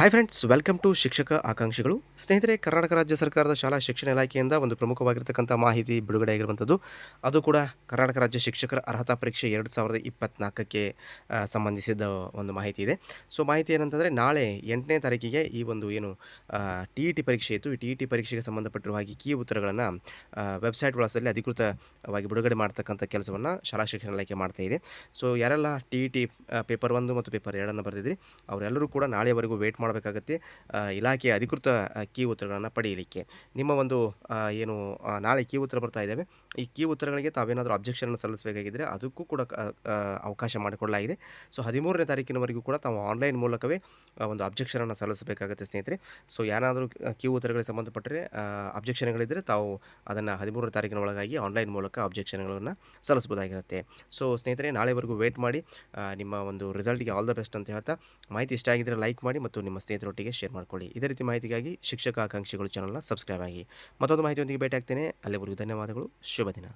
Hi friends welcome to ಶಿಕ್ಷಕ ಆಕಾಂಕ್ಷಿಗಳು. ಸ್ನೇಹಿತರೆ, ಕರ್ನಾಟಕ ರಾಜ್ಯ ಸರ್ಕಾರದ ಶಾಲಾ ಶಿಕ್ಷಣ ಇಲಾಖೆಯಿಂದ ಒಂದು ಪ್ರಮುಖವಾಗಿರ್ತಕ್ಕಂಥ ಮಾಹಿತಿ ಬಿಡುಗಡೆ ಆಗಿರುವಂಥದ್ದು. ಅದು ಕೂಡ ಕರ್ನಾಟಕ ರಾಜ್ಯ ಶಿಕ್ಷಕರ ಅರ್ಹತಾ ಪರೀಕ್ಷೆ ಎರಡು ಸಾವಿರದ ಇಪ್ಪತ್ತ್ನಾಲ್ಕಕ್ಕೆ ಸಂಬಂಧಿಸಿದ ಒಂದು ಮಾಹಿತಿ ಇದೆ. ಸೊ ಮಾಹಿತಿ ಏನಂತಂದರೆ, ನಾಳೆ ಎಂಟನೇ ತಾರೀಕಿಗೆ ಈ ಒಂದು ಏನು ಟಿ ಇ ಟಿ ಪರೀಕ್ಷೆ ಇತ್ತು. ಟಿ ಇ ಟಿ ಪರೀಕ್ಷೆಗೆ ಸಂಬಂಧಪಟ್ಟಿರುವ ಹಾಗೆ ಕೀ ಉತ್ತರಗಳನ್ನು ವೆಬ್ಸೈಟ್ ಬಳಸಲ್ಲಿ ಅಧಿಕೃತವಾಗಿ ಬಿಡುಗಡೆ ಮಾಡ್ತಕ್ಕಂಥ ಕೆಲಸವನ್ನು ಶಾಲಾ ಶಿಕ್ಷಣ ಇಲಾಖೆ ಮಾಡ್ತಾ ಇದೆ. ಸೊ ಯಾರೆಲ್ಲ ಟಿ ಇ ಟಿ ಪೇಪರ್ ಒಂದು ಮತ್ತು ಪೇಪರ್ ಎರಡನ್ನು ಬರೆದಿದ್ರಿ, ಅವರೆಲ್ಲರೂ ಕೂಡ ನಾಳೆವರೆಗೂ ವೇಟ್ ಮಾಡಬೇಕಾಗತ್ತೆ ಇಲಾಖೆಯ ಅಧಿಕೃತ ಕೀ ಉತ್ತರಗಳನ್ನು ಪಡೆಯಲಿಕ್ಕೆ. ನಿಮ್ಮ ಒಂದು ಏನು ನಾಳೆ ಕೀ ಉತ್ತರ ಬರ್ತಾ ಇದ್ದಾವೆ ಈ ಕೀ ಉತ್ತರಗಳಿಗೆ ತಾವೇನಾದರೂ ಅಬ್ಜೆಕ್ಷನ್ ಸಲ್ಲಿಸಬೇಕಾಗಿದ್ದರೆ ಅದಕ್ಕೂ ಕೂಡ ಅವಕಾಶ ಮಾಡಿಕೊಡಲಾಗಿದೆ. ಸೊ, ಹದಿಮೂರನೇ ತಾರೀಕಿನವರೆಗೂ ಕೂಡ ತಾವು ಆನ್ಲೈನ್ ಮೂಲಕವೇ ಒಂದು ಅಬ್ಜೆಕ್ಷನನ್ನು ಸಲ್ಲಿಸಬೇಕಾಗುತ್ತೆ ಸ್ನೇಹಿತರೆ. ಸೊ ಏನಾದರೂ ಕೀ ಉತ್ತರಗಳಿಗೆ ಸಂಬಂಧಪಟ್ಟರೆ ಅಬ್ಜೆಕ್ಷನ್ಗಳಿದ್ದರೆ ತಾವು ಅದನ್ನು ಹದಿಮೂರನೇ ತಾರೀಕಿನ ಒಳಗಾಗಿ ಆನ್ಲೈನ್ ಮೂಲಕ ಅಬ್ಜೆಕ್ಷನ್ಗಳನ್ನು ಸಲ್ಲಿಸ್ಬೋದಾಗಿರುತ್ತೆ ಸೊ, ಸ್ನೇಹಿತರೆ, ನಾಳೆವರೆಗೂ ವೇಟ್ ಮಾಡಿ ನಿಮ್ಮ ಒಂದು ರಿಸಲ್ಟ್ಗೆ ಆಲ್ ದ ಬೆಸ್ಟ್ ಅಂತ ಹೇಳ್ತಾ, ಮಾಹಿತಿ ಇಷ್ಟ ಆಗಿದ್ದರೆ ಲೈಕ್ ಮಾಡಿ ಮತ್ತು ನಿಮ್ಮ ಸ್ನೇಹಿತರೊಟ್ಟಿಗೆ ಶೇರ್ ಮಾಡ್ಕೊಳ್ಳಿ. ಇದೇ ರೀತಿ ಮಾಹಿತಿಗಾಗಿ ಶಿಕ್ಷಕ ಆಕಾಂಕ್ಷಿಗಳು ಚಾನಲ್ನ ಸಬ್ಸ್ಕ್ರೈಬ್ ಆಗಿ. ಮತ್ತೊಂದು ಮಾಹಿತಿಯೊಂದಿಗೆ ಭೇಟಿ ಆಗ್ತೇನೆ ಅಲ್ಲಿವರೆಗೂ ಧನ್ಯವಾದಗಳು. ಶುಭ ದಿನ.